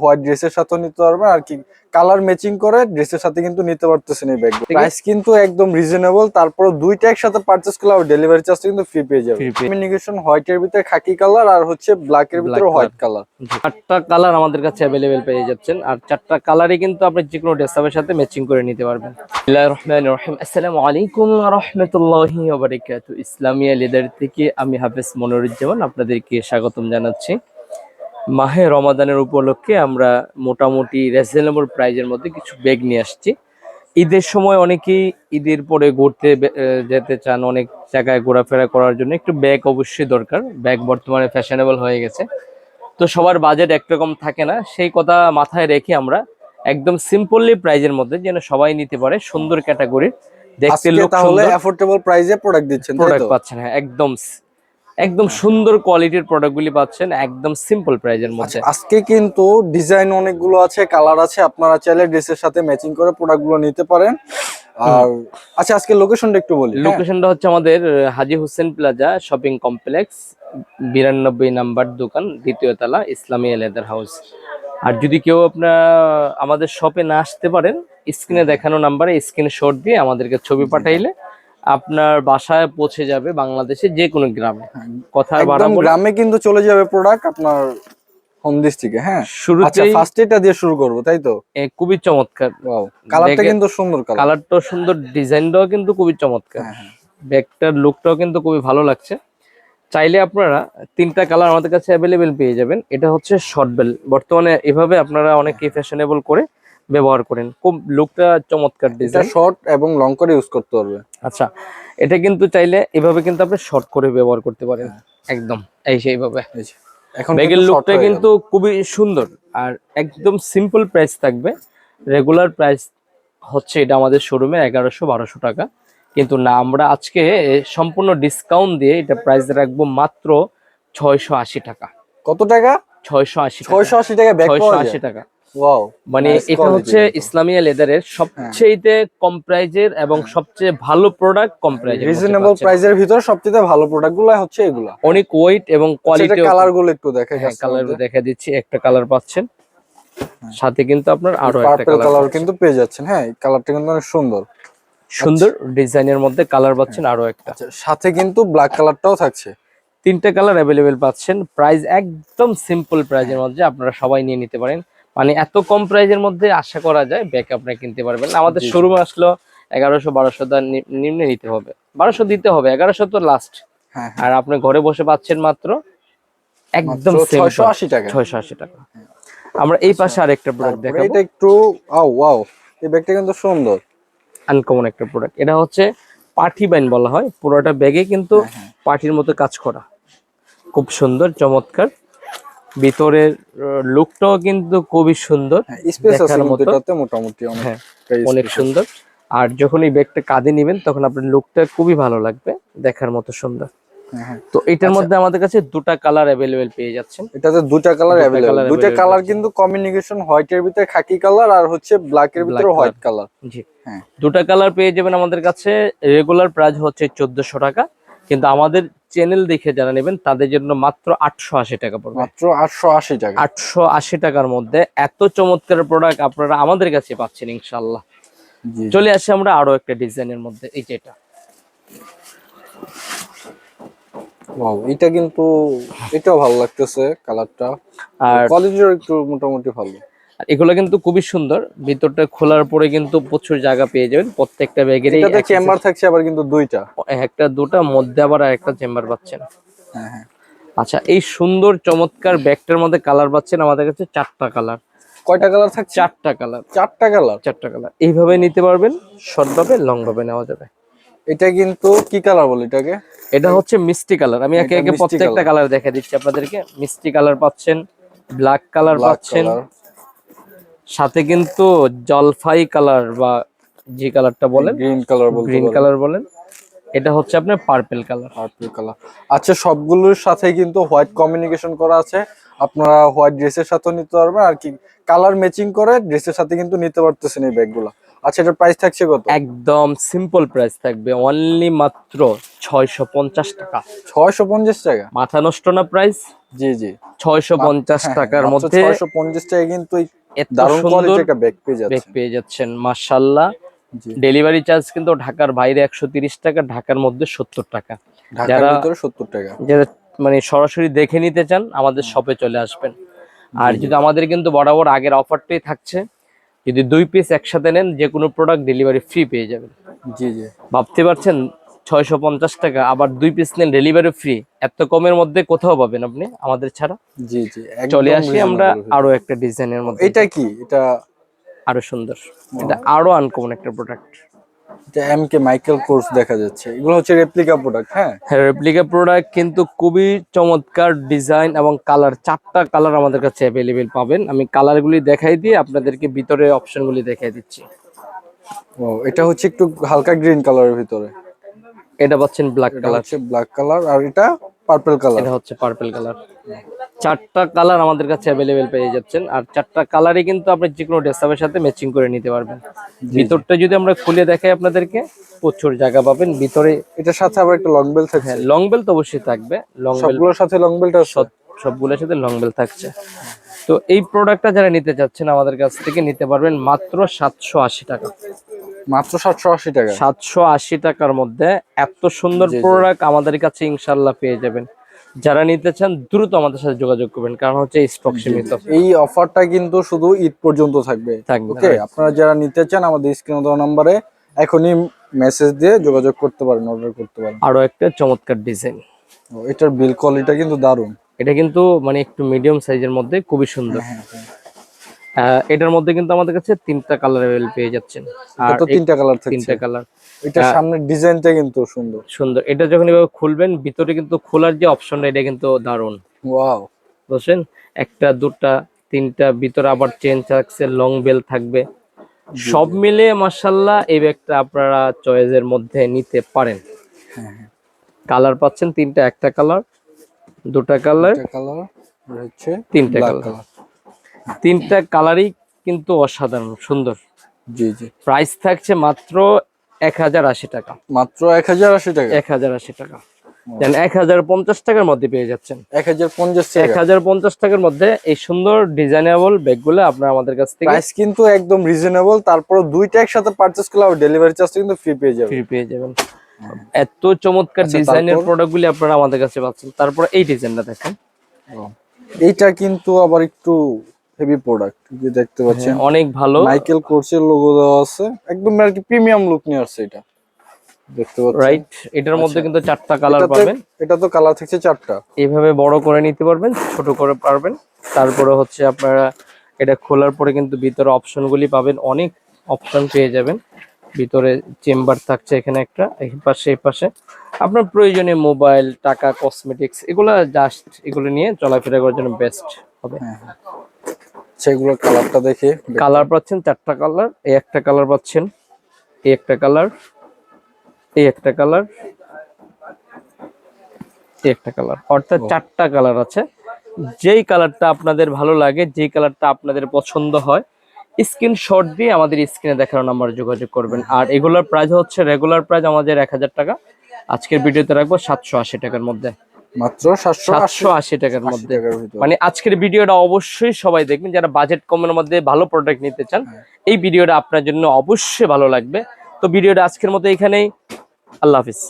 White ড্রেসের সাথে নিতে পারবেন আর কি কালার ম্যাচিং করে ড্রেসের সাথে কিন্তু নিতে পারতেছেন এই ব্যাগ প্রাইস কিন্তু একদম রিজনেবল তারপর দুইটা একসাথে পারচেজ করলে আর ডেলিভারি চার্জ কিন্তু ফ্রি পেয়ে যাবে কমিউনিকেশন হোয়াইটের ভিতরে খাকি কালার আর হচ্ছে ব্ল্যাক এর ভিতরে হোয়াইট কালার চারটা কালার আমাদের কাছে অ্যাভেলেবেল পেয়ে যাচ্ছেন আর চারটা কালারই কিন্তু আপনি যে কোনো ড্রেসআপের সাথে ম্যাচিং করে নিতে পারবেন। বিসমিল্লাহির রহমানির রহিম। আসসালামু আলাইকুম ওয়া রাহমাতুল্লাহি ওয়া বারাকাতুহু। ইসলামিয়া লিডার থেকে আমি হাফেজ মনিরুজ্জামান আপনাদেরকে স্বাগতম জানাচ্ছি। মাহে রমাদানের উপলক্ষে আমরা মোটামুটি রিজনেবল প্রাইজের মধ্যে কিছু ব্যাগ নিয়ে আসছি। ঈদের সময় অনেকেই ঈদের পরে ঘুরতে যেতে চান অনেক জায়গায় ঘোরাফেরা করার জন্য একটু ব্যাগ অবশ্যই দরকার। ব্যাগ বর্তমানে ফ্যাশনেবল হয়ে গেছে। তো সবার বাজেট একরকম থাকে না সেই কথা মাথায় রেখে আমরা একদম সিম্পলি প্রাইজের মধ্যে যেন সবাই নিতে পারে সুন্দর ক্যাটাগরির দেখতে লোক তাহলে সুন্দর। অ্যাফোর্ডেবল প্রাইসে প্রোডাক্ট দিচ্ছেন প্রোডাক্ট পাচ্ছেন হ্যাঁ একদম একদম সুন্দর কোয়ালিটির প্রোডাক্টগুলি পাচ্ছেন একদম সিম্পল প্রাইজের মধ্যে। আচ্ছা, আজকে কিন্তু ডিজাইন অনেকগুলো আছে কালার আছে আপনারা চাইলে ড্রেসের সাথে ম্যাচিং করে প্রোডাক্টগুলো নিতে পারেন। আর আচ্ছা আজকে লোকেশনটা একটু বলি হ্যাঁ? লোকেশনটা হচ্ছে আমাদের Haji Hossain plaza shopping complex বিরানব্বই নাম্বার দোকান দ্বিতীয় তলা ইসলামিয়া লেদার হাউস আর যদি কেউ আপনার আমাদের শপে না আসতে পারেন স্ক্রিনে দেখানো নাম্বারে স্ক্রিনে শট দিয়ে আমাদেরকে ছবি পাঠাইলে আপনার বাসায় পৌঁছে যাবে বাংলাদেশে যে কোনো গ্রামে। কথা একদম গ্রামে কিন্তু চলে যাবে প্রোডাক্ট আপনার হোম থেকে হ্যাঁ। আচ্ছা ফার্স্ট এটা দিয়ে শুরু করব তাই তো? এ, খুবই চমৎকার। ওয়াও কালারটা কিন্তু সুন্দর কালার কালারটাও সুন্দর ডিজাইনটাও কিন্তু খুবই চমৎকার। হ্যাঁ, হ্যাঁ। ব্যাগটার লুকটাও কিন্তু খুবই ভালো লাগছে। চাইলে আপনারা তিনটা কালার আমাদের কাছে অ্যাভেলেবেল পেয়ে যাবেন। এটা হচ্ছে শর্ট বেল বর্তমানে এভাবে আপনারা অনেকেই ফ্যাশনেবল করে ব্যবহার করেন। খুব লুকটা চমৎকার ডিজাইন শর্ট এবং লং করে ইউজ করতে পারবে। আচ্ছা এটা কিন্তু চাইলে এভাবে কিন্তু আপনি শর্ট করে ব্যবহার করতে পারেন। একদম এই সেইভাবে এখন ব্যাগের লুকটা কিন্তু খুবই সুন্দর আর একদম সিম্পল প্রাইস থাকবে। রেগুলার প্রাইস হচ্ছে এটা আমাদের শোরুমে এগারোশো বারোশো টাকা। কিন্তু না আমরা আজকে সম্পূর্ণ ডিসকাউন্ট দিয়ে এটা প্রাইস রাখব মাত্র ছয়শো আশি টাকা। কত টাকা? ছয়শো আশি ছয়শো আশি টাকা ছয়শো আশি টাকা। মানে এটা হচ্ছে। ইসলামিয়া লেদারের সবচেয়ে কম প্রাইজের এবং সবচেয়ে ভালো প্রোডাক্ট কম প্রাইজের রিজনেবল প্রাইসের ভিতরে সবচেয়ে ভালো প্রোডাক্টগুলো হচ্ছে এগুলা। অনেক ওয়েট এবং কোয়ালিটি কালারগুলো একটু দেখে হ্যাঁ কালার দেখা দিচ্ছি একটা কালার পাচ্ছেন। সাথে কিন্তু আপনার আরও একটা কালার কিন্তু পেয়ে যাচ্ছেন। হ্যাঁ কালারটা কিন্তু অনেক সুন্দর। সুন্দর ডিজাইনের মধ্যে কালার পাচ্ছেন আরও একটা। আচ্ছা সাথে কিন্তু ব্ল্যাক কালারটাও থাকছে। তিনটা কালার অ্যাভেলেবেল পাচ্ছেন। প্রাইস একদম সিম্পল প্রাইজের মধ্যে আপনারা সবাই নিয়ে নিতে পারেন। মানে এত কম প্রাইজের মধ্যে আশা করা যায় ব্যাগ আপনারা কিনতে পারবেন। আমাদের। শোরুমে আসলো এগারোশো বারোশো নিম্নে নিতে হবে। বারোশো দিতে হবে এগারোশো তো লাস্ট হ্যাঁ আর আপনি ঘরে বসে পাচ্ছেন মাত্র একদম ছয়শো আশি টাকা। ছয়শো আশি টাকা। আমরা এই পাশে আরেকটা প্রোডাক্ট দেখাবো। এটা একটু আও ওয়াও এই ব্যাগটা কিন্তু সুন্দর। আনকমন একটা প্রোডাক্ট এটা হচ্ছে পার্টি বাইন বলা হয়। পুরোটা ব্যাগে কিন্তু হ্যাঁ, পার্টির মতো কাজ করা। খুব সুন্দর চমৎকার। ভিতরের লুকটাও কিন্তু খুবই সুন্দর স্পেস আছে। এটাতে মোটামুটি অনেক হ্যাঁ অনেক সুন্দর। আর যখন এই ব্যাগটা কাঁধে নেবেন তখন আপনার লুকটা খুবই ভালো লাগবে দেখার মতো সুন্দর। হ্যাঁ, তো এটার আচ্ছা। মধ্যে আমাদের কাছে দুটা কালার অ্যাভেলেবেল পেয়ে যাচ্ছেন। এটাতে দুটা কালার অ্যাভেলেবল দুটা কালার কিন্তু কমিউনিকেশন হোয়াইটের ভিতরে খাকি কালার আর হচ্ছে ব্ল্যাক এর ভিতরে হোয়াইট কালার জি। হ্যাঁ। দুটা কালার পেয়ে যাবেন আমাদের কাছে। রেগুলার প্রাইস হচ্ছে চোদ্দশো টাকা। কিন্তু আমাদের চ্যানেল দেখে যারা নেবেন তাদের জন্য মাত্র আটশো আশি টাকা পড়বে। মাত্র আটশো আশি টাকা। আটশো আশি টাকার মধ্যে এত চমৎকার প্রোডাক্ট আপনারা আমাদের কাছে পাচ্ছেন ইনশাল্লাহ। চলে আসি আমরা আরও একটা ডিজাইনের মধ্যে এই যেটা ওয়াও এটা কিন্তু এটাও ভালো লাগতেছে কালারটা আর কোয়ালিটিও একটু মোটামুটি ভালো। আর এগুলো কিন্তু খুবই সুন্দর। ভিতরটা খোলার পরে কিন্তু প্রচুর জায়গা পেয়ে যাবেন। প্রত্যেকটা ব্যাগেরই এটাতে চেম্বার থাকছে আবার কিন্তু দুইটা। একটা দুটা মধ্যে আবার একটা চেম্বার পাচ্ছেন। হ্যাঁ হ্যাঁ। আচ্ছা এই সুন্দর চমৎকার ব্যাগটার মধ্যে কালার পাচ্ছেন আমাদের কাছে চারটা কালার কয়টা কালার থাকছে? চারটা কালার চারটা কালার চারটা কালার এইভাবে নিতে পারবেন শর্ট ভাবে লং ভাবে নেওয়া যাবে। এটা কিন্তু কি কালার বলে এটাকে? এটা হচ্ছে মিষ্টি কালার আমি একে একে প্রত্যেকটা কালার দেখা দিচ্ছি আপনাদেরকে। মিষ্টি কালার পাচ্ছেন ব্ল্যাক কালার পাচ্ছেন। সাথে কিন্তু জলফাই কালার বা যে কালারটা বলেন গ্রিন কালার বলতে গ্রিন কালার বলেন এটা হচ্ছে আপনার পার্পেল কালার পার্পল কালার আচ্ছা সবগুলোর সাথে কিন্তু হোয়াইট কমিউনিকেশন করা আছে। আপনারা হোয়াইট ড্রেসের সাথেও নিতে পারবেন। আর কি কালার ম্যাচিং করে ড্রেসের সাথে কিন্তু নিতে পারতেছেন এই ব্যাগগুলো। আচ্ছা এটার প্রাইস থাকছে কত? একদম সিম্পল প্রাইস থাকবে। অনলি মাত্র ছয়শো পঞ্চাশ টাকা। ছয়শো পঞ্চাশ টাকা? মাথা নষ্ট না প্রাইস জি জি। ছয়শো পঞ্চাশ টাকার মধ্যে ছয়শো পঞ্চাশ টাকা কিন্তু এত সুন্দর ব্যাগ পেয়ে যাচ্ছেন। মার্শাল্লাহ ডেলিভারি চার্জ কিন্তু ঢাকার বাইরে একশো টাকা ঢাকার মধ্যে সত্তর টাকা। যারা- সত্তর টাকা। যারা মানে সরাসরি দেখে নিতে চান আমাদের শপে চলে আসবেন। আর যদি আমাদের কিন্তু বরাবর আগের অফারটাই থাকছে যদি দুই পিস একসাথে নেন যে কোনো প্রোডাক্ট ডেলিভারি ফ্রি পেয়ে যাবেন। জি জি। ভাবতে পারছেন ছয়শো পঞ্চাশ টাকা আবার দুই পিস নেন ডেলিভারি ফ্রি এত কমের মধ্যে কোথাও পাবেন আপনি আমাদের ছাড়া? জি জি চলে আসি আমরা আরও একটা ডিজাইনের মধ্যে। এটা কি? এটা আরও সুন্দর। এটা আরও আনকমন একটা প্রোডাক্ট এটা এম কে মাইকেল কোর্স দেখা যাচ্ছে। এগুলো হচ্ছে রেপ্লিকা প্রোডাক্ট হ্যাঁ? রেপ্লিকা প্রোডাক্ট কিন্তু খুবই চমৎকার ডিজাইন এবং কালার চারটা কালার আমাদের কাছে অ্যাভেলেবেল পাবেন। আমি কালারগুলি দেখাই দিয়ে আপনাদেরকে ভিতরে অপশনগুলি দেখাই দিচ্ছি। ও এটা হচ্ছে একটু হালকা গ্রিন কালারের ভিতরে। এটা পাচ্ছেন ব্ল্যাক কালার হচ্ছে ব্ল্যাক কালার আর এটা পার্পল কালার এটা হচ্ছে পার্পল কালার চারটা কালার আমাদের কাছে অ্যাভেলেবেল পেয়ে যাচ্ছেন আর চারটা কালারই কিন্তু আপনি যে কোনো ড্রেসআপের সাথে ম্যাচিং করে নিতে পারবেন। ভিতরটা যদি আমরা খুলে দেখাই আপনাদেরকে প্রচুর জায়গা পাবেন। ভিতরে এটার সাথে আবার একটা লং বেল হ্যাঁ লং বেল তো অবশ্যই থাকবে। লং বেল সবগুলোর সাথে লং বেলটা সবগুলোর সাথে লং বেল থাকছে। তো এই প্রোডাক্টটা যারা নিতে চাচ্ছেন আমাদের কাছ থেকে নিতে পারবেন মাত্র সাতশো আশি টাকা। মাত্র সাতশো আশি টাকা। সাতশো আশি টাকার মধ্যে এত সুন্দর প্রোডাক্ট আমাদের কাছে ইনশাল্লাহ পেয়ে যাবেন। যারা নিতে চান দ্রুত আমাদের সাথে যোগাযোগ করবেন কারণ হচ্ছে স্টক সীমিত। এই অফারটা কিন্তু শুধু ঈদ পর্যন্ত থাকবে। ওকে আপনারা যারা নিতে চান আমাদের স্ক্রিনে দেওয়া নাম্বারে এখনই মেসেজ দিয়ে যোগাযোগ করতে পারেন অর্ডার করতে পারেন। আরও একটা চমৎকার ডিজাইন এটার বিল কোয়ালিটিটা কিন্তু দারুণ। এটা কিন্তু মানে একটু মিডিয়াম সাইজের মধ্যে খুবই সুন্দর। আহ, এটার মধ্যে কিন্তু আমাদের কাছে তিনটা কালার অ্যাভেলেবল পেয়ে যাচ্ছেন। আর তো তিনটা কালার থাকছে। তিনটা কালার এটার সামনের ডিজাইনটা কিন্তু সুন্দর। সুন্দর। এটা যখন এভাবে খুলবেন ভিতরে কিন্তু খোলার যে অপশনটা এটা কিন্তু দারুণ। ওয়াও বুঝছেন? একটা দুটা তিনটা ভিতরে আবার চেন থাকছে লং বেল থাকবে। সব মিলে মার্শাল্লাহ এই ব্যাগটা আপনারা চয়েসের মধ্যে নিতে পারেন। কালার পাচ্ছেন তিনটা একটা কালার দুটা কালার এটা কালার হচ্ছে তিনটা কালার। তিনটা কালারই কিন্তু অসাধারণ সুন্দর। জি জি। প্রাইস থাকছে মাত্র এক হাজার আশি টাকা। মাত্র এক হাজার আশি টাকা। এক হাজার আশি টাকা। দেন এক হাজার পঞ্চাশ টাকার মধ্যে পেয়ে যাচ্ছেন। এক হাজার পঞ্চাশ এক হাজার পঞ্চাশ টাকার মধ্যে এই সুন্দর ডিজাইনেবল ব্যাগগুলো আপনারা আমাদের কাছ থেকে প্রাইস কিন্তু একদম রিজনেবল তারপর দুইটা একসাথে পারচেজ করলে ডেলিভারি চার্জ কিন্তু ফ্রি পেয়ে যাবে ফ্রি পেয়ে যাবেন। এত চমৎকার আচ্ছা, ডিজাইনের তারপর? প্রোডাক্টগুলি আপনারা আমাদের কাছে পাচ্ছেন। তারপর এই ডিজাইনটা দেখেন। এইটা কিন্তু আবার একটু হেভি প্রোডাক্ট যে দেখতে পাচ্ছেন। অনেক ভালো। মাইকেল কোর্সের লোগো দেওয়া আছে। একদম আর কি প্রিমিয়াম লুক নিয়ে আসছে এটা। দেখতে পাচ্ছেন? রাইট এটার মধ্যে আচ্ছা। কিন্তু চারটা কালার পাবেন। এটা তো কালার থাকছে চারটা। এইভাবে বড় করে নিতে পারবেন ছোট করে পারবেন। তারপরে হচ্ছে আপনারা এটা খোলার পরে কিন্তু ভিতরে অপশনগুলি পাবেন। অনেক অপশন পেয়ে যাবেন। ভিতরে চেম্বার থাকছে এখানে একটা এই পাশে এই পাশে। আপনার প্রয়োজনীয় মোবাইল টাকা কসমেটিক্স এগুলো জাস্ট এগুলো নিয়ে চলাফেরা করার জন্য বেস্ট হবে। সেগুলোর কালারটা দেখে। কালার পাচ্ছেন চারটা কালার এই একটা কালার পাচ্ছেন এই একটা কালার এই একটা কালার এই একটা কালার। অর্থাৎ চারটা কালার আছে। যেই কালারটা আপনাদের ভালো লাগে যেই কালারটা আপনাদের পছন্দ হয় স্ক্রিনশট দিয়ে আমাদের স্ক্রিনে দেখানো নাম্বার যোগাযোগ করবেন। আর এগুলোর প্রাইস হচ্ছে রেগুলার প্রাইস আমাদের এক হাজার টাকা। আজকের ভিডিওতে রাখব সাতশো আশি টাকার মধ্যে। মাত্র সাতশো সাতশো আশি টাকার মধ্যে। মানে আজকের ভিডিওটা অবশ্যই সবাই দেখবেন যারা বাজেট কমের মধ্যে ভালো প্রোডাক্ট নিতে চান এই ভিডিওটা আপনার জন্য অবশ্যই ভালো লাগবে। তো ভিডিওটা আজকের মতো এখানেই। আল্লাহ হাফিজ।